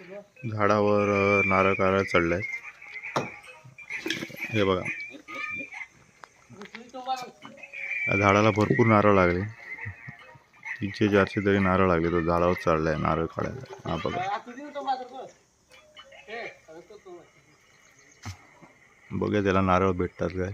झाडावर नारळ कारळ चढलाय. हे बघा. या झाडाला भरपूर नारळ लागले. तीनशे चारशे तरी नारळ लागले. तो झाडावर चढलाय नारळ काढायला. हा बघा. बघा त्याला नारळ भेटतात काय.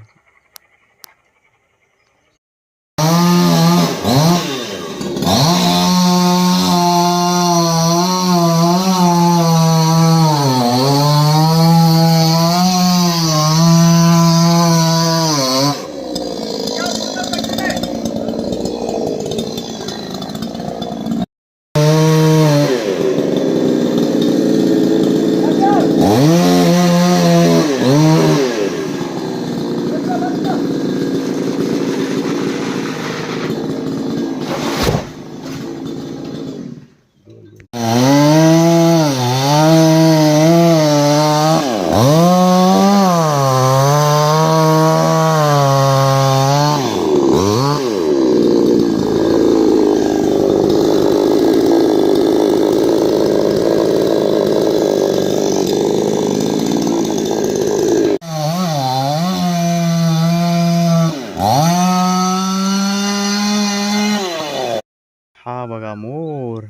हा बघा मोर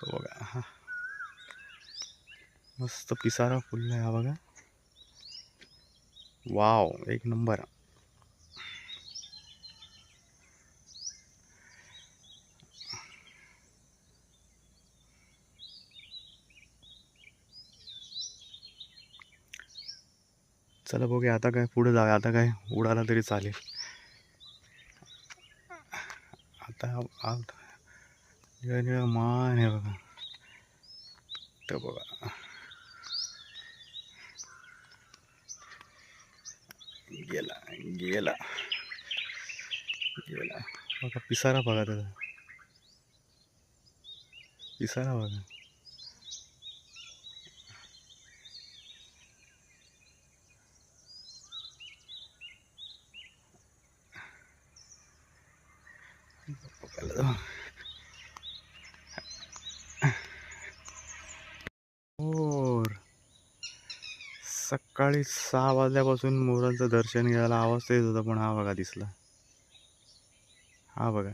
तो बघा हा. मस्त पिसारा फुलला हा बघा. वाव एक नंबर. चला बघूया आता काय पुढे जाऊया आता काय उडाला तरी चालेल. आता आत निळं निळं मान आहे बघा तर बघा. गेला गेला. गेला. बघा पिसारा बघा त्याचा. पिसारा बघा. सकाळी सहा वाजल्यापासून मोरांचं दर्शन घ्यायला आवाज येत होता पण हा बघा दिसला. हा बघा.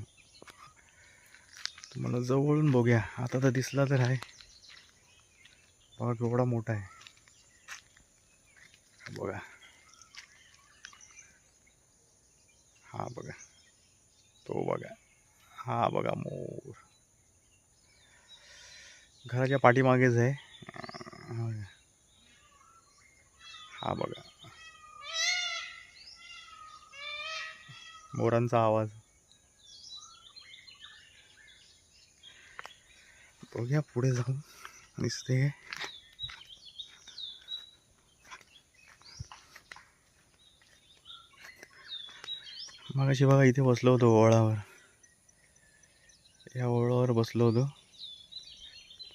तुम्हाला जवळून बघूया. आता तर दिसला तर आहे. बघा केवढा मोठा आहे. बघा. हा बघा. तो बघा. हा बघा मोर. घराच्या पाठीमागेच आहे. हा बघा. मोरांचा आवाज. बघ्या पुढे जाऊन दिसते. मगाशी बघा इथे बसलो होतो ओळावर या ओळावर बसलो होतो.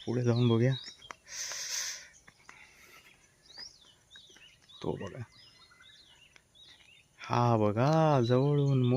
पुढे जाऊन बघूया. तो बघा. हा बघा जवळून मो